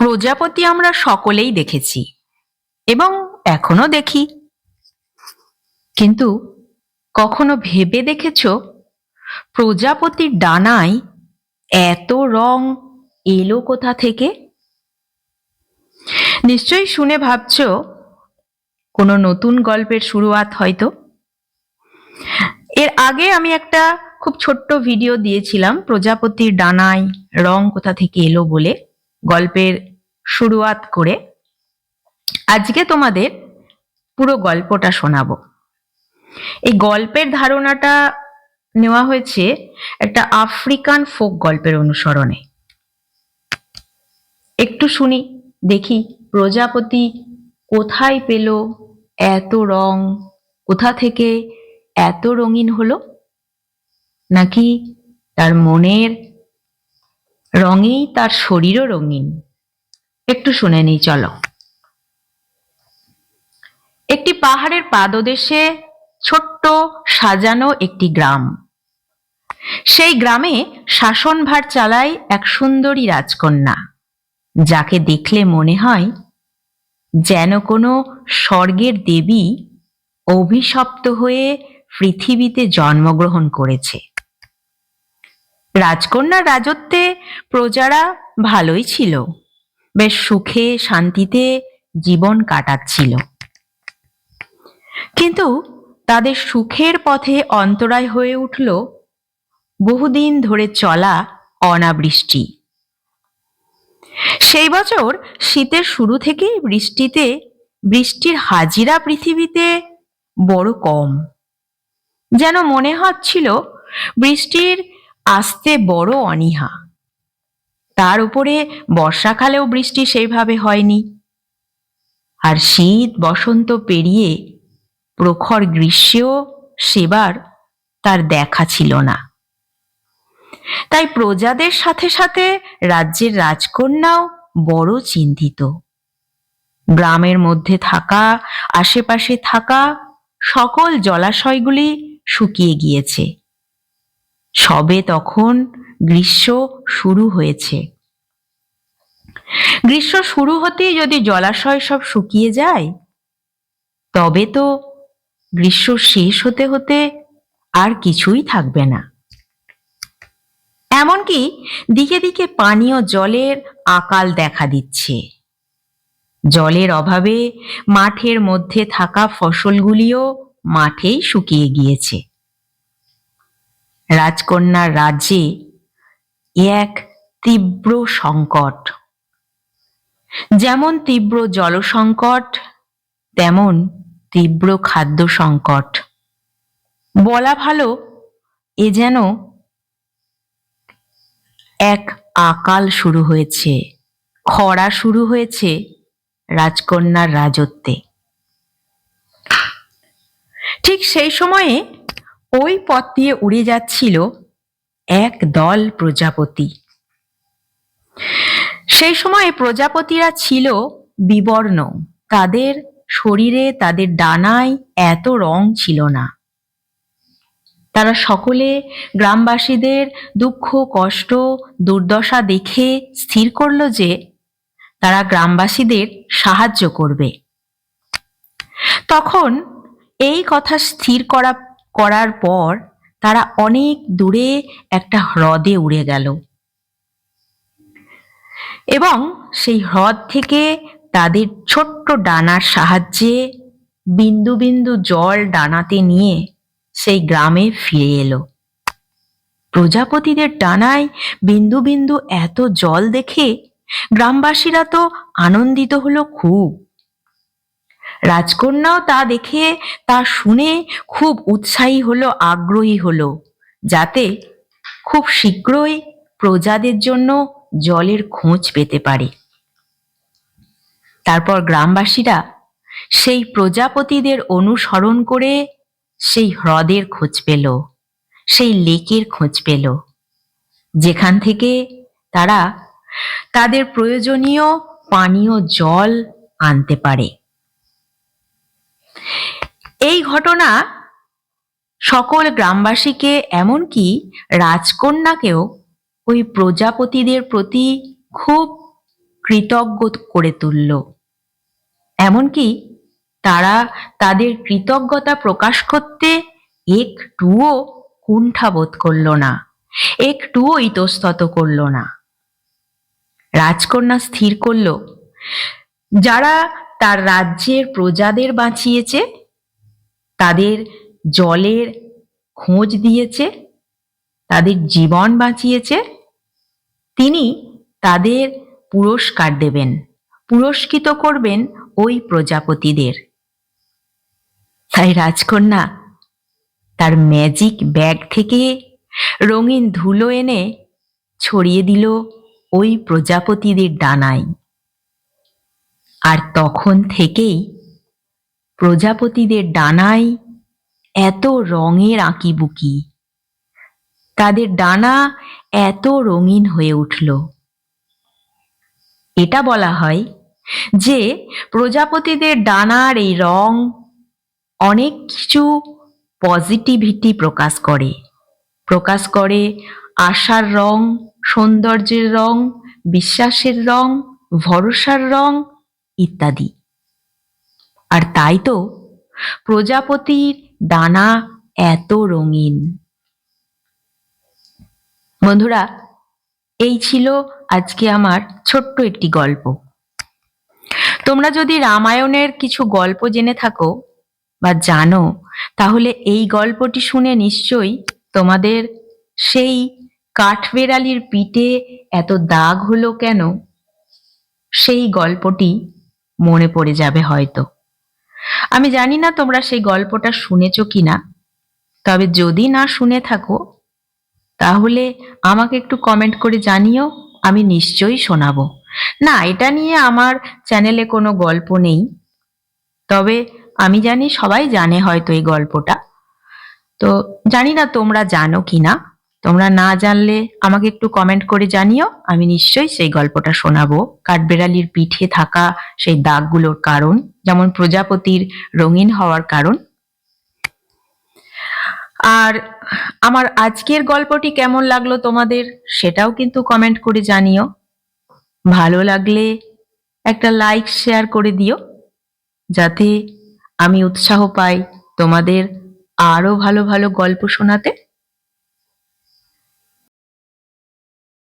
প্রজাপতি আমরা সকলেই দেখেছি এবং এখনও দেখি। কিন্তু কখনো ভেবে দেখেছ প্রজাপতির ডানায় এত রং এলো কোথা থেকে? নিশ্চয়ই শুনে ভাবছ কোনো নতুন গল্পের শুরুয়াত হয়তো। এর আগে আমি একটা খুব ছোট্ট ভিডিও দিয়েছিলাম, প্রজাপতির ডানায় রং কোথা থেকে এলো বলে। গল্পের শুরুয়াত করে আজকে তোমাদের পুরো গল্পটা শোনাবো। এই গল্পের ধারণাটা নেওয়া হয়েছে একটা আফ্রিকান ফোক গল্পের অনুসরণে। একটু শুনি, দেখি প্রজাপতি কোথায় পেল, এত রং, কোথা থেকে এত রঙিন হলো? নাকি তার মনের রঙেই তার শরীরও রঙিন। একটু শুনে নিই, চলো। একটি পাহাড়ের পাদদেশে ছোট্ট সাজানো একটি গ্রাম। সেই গ্রামে শাসনভার চালায় এক সুন্দরী রাজকন্যা, যাকে দেখলে মনে হয় যেন কোনো স্বর্গের দেবী অভিশপ্ত হয়ে পৃথিবীতে জন্মগ্রহণ করেছে। রাজকন্যার রাজত্বে প্রজারা ভালোই ছিল। বেশ সুখে, শান্তিতে জীবন কাটাচ্ছিল। কিন্তু তাদের সুখের পথে অন্তরায় হয়ে উঠল বহুদিন ধরে চলা অনাবৃষ্টি। সেই বছর শীতের শুরু থেকে বৃষ্টিতে, বৃষ্টির হাজিরা পৃথিবীতে বড় কম। যেন মনে হচ্ছিল বৃষ্টির আসতে বড় অনীহা। তার উপরে বর্ষাকালেও বৃষ্টি সেইভাবে হয়নি। আর শীত বসন্ত পেরিয়ে প্রখর গ্রীষ্মেও সেবার তার দেখা ছিল না। তাই প্রজাদের সাথে সাথে রাজ্যের রাজকন্যাও বড় চিন্তিত। গ্রামের মধ্যে থাকা, আশেপাশে থাকা সকল জলাশয়গুলি শুকিয়ে গিয়েছে। সবে তখন গ্রীষ্ম শুরু হয়েছে। গ্রীষ্ম শুরু হতেই যদি জলাশয় সব শুকিয়ে যায়, তবে তো গ্রীষ্ম শেষ হতে হতে আর কিছুই থাকবে না। এমনকি দিকে দিকে পানীয় জলের আকাল দেখা দিচ্ছে। জলের অভাবে মাঠের মধ্যে থাকা ফসলগুলিও মাঠেই শুকিয়ে গিয়েছে। রাজকন্যার রাজ্যে এক তীব্র সংকট। যেমন তীব্র জলসংকট, তেমন তীব্র খাদ্য সংকট। বলা ভালো, এ যেন এক আকাল শুরু হয়েছে, খরা শুরু হয়েছে রাজকন্যার রাজত্বে। ঠিক সেই সময়ে ওই পথ দিয়ে উড়ে যাচ্ছিল এক দল প্রজাপতি। সেই সময়ে প্রজাপতিরা ছিল বিবর্ণ। তাদের শরীরে, তাদের ডানায় এত রং ছিল না। তারা সকলে গ্রামবাসীদের দুঃখ, কষ্ট, দুর্দশা দেখে স্থির করল যে তারা গ্রামবাসীদের সাহায্য করবে। তখন এই কথা স্থির করা করার পর তারা অনেক দূরে একটা হ্রদে উড়ে গেল। এবং সেই হ্রদ থেকে তাদের ছোট্ট ডানার সাহায্যে বিন্দু বিন্দু জল ডানাতে নিয়ে সেই গ্রামে ফিরে এলো। প্রজাপতিদের ডানায় বিন্দু বিন্দু এত জল দেখে গ্রামবাসীরা তো আনন্দিত হলো খুব। রাজকন্যাও তা দেখে, তা শুনে খুব উৎসাহী হলো, আগ্রহী হলো, যাতে খুব শীঘ্রই প্রজাদের জন্য জলের খোঁজ পেতে পারে। তারপর গ্রামবাসীরা সেই প্রজাপতিদের অনুসরণ করে সেই হ্রদের খোঁজ পেল, সেই লেকের খোঁজ পেল, যেখান থেকে তারা তাদের প্রয়োজনীয় পানীয় জল আনতে পারে। এই ঘটনা সকল গ্রামবাসীকে, এমনকি রাজকন্যাকেও ওই প্রজাপতিদের প্রতি খুব কৃতজ্ঞ করে তুলল। এমনকি তারা তাদের কৃতজ্ঞতা প্রকাশ করতে একটুও কুণ্ঠাবোধ করল না, একটুও ইতস্তত করল না। রাজকন্যা স্থির করল, যারা তার রাজ্যের প্রজাদের বাঁচিয়েছে তাদের জলের খোঁজ দিয়েছে, তাদের জীবন বাঁচিয়েছে, তিনি তাদের পুরস্কার দেবেন, পুরস্কৃত করবেন ওই প্রজাপতিদের। তাই রাজকন্যা, তার ম্যাজিক ব্যাগ থেকে রঙিন ধুলো এনে ছড়িয়ে দিল ওই প্রজাপতিদের ডানায়। আর তখন থেকেই প্রজাপতিদের ডানায় এত রঙের আঁকিবুকি। তাদের ডানা এত রঙিন হয়ে উঠল। এটা বলা হয় যে প্রজাপতিদের ডানার এই রং অনেক কিছু পজিটিভিটি প্রকাশ করে। প্রকাশ করে আশার রং, সৌন্দর্যের রং, বিশ্বাসের রং, ভরসার রং ইত্যাদি। আর তাই তো প্রজাপতির ডানা এত রঙিন। বন্ধুরা, এই ছিল আজকে আমার ছোট্ট একটি গল্প। তোমরা যদি রামায়ণের কিছু গল্প জেনে থাকো বা জানো, তাহলে এই গল্পটি শুনে নিশ্চয়ই তোমাদের সেই কাঠবেড়ালির পিঠে এত দাগ হলো কেন? সেই গল্পটি মনে পড়ে যাবে হয়তো। আমি জানি না তোমরা সেই গল্পটা শুনেছ কি না তবে যদি না শুনে থাকো, তাহলে আমাকে একটু কমেন্ট করে জানিও, আমি নিশ্চয়ই শোনাবো। না, এটা নিয়ে আমার চ্যানেলে কোনো গল্প নেই। তবে আমি জানি সবাই জানে হয়তো এই গল্পটা। তো জানি না তোমরা জানো কি না তোমরা না জানলে আমাকে একটু কমেন্ট করে জানিও, আমি নিশ্চয়ই সেই গল্পটা শোনাবো। কাঠবেড়ালির পিঠে থাকা সেই দাগগুলোর কারণ, যেমন প্রজাপতির রঙিন হওয়ার কারণ। আর আমার আজকের গল্পটি কেমন লাগল তোমাদের, সেটাও কিন্তু কমেন্ট করে জানিও। ভালো লাগলে একটা লাইক শেয়ার করে দিও, যাতে আমি উৎসাহ পাই তোমাদের আরও ভালো ভালো গল্প শোনাতে।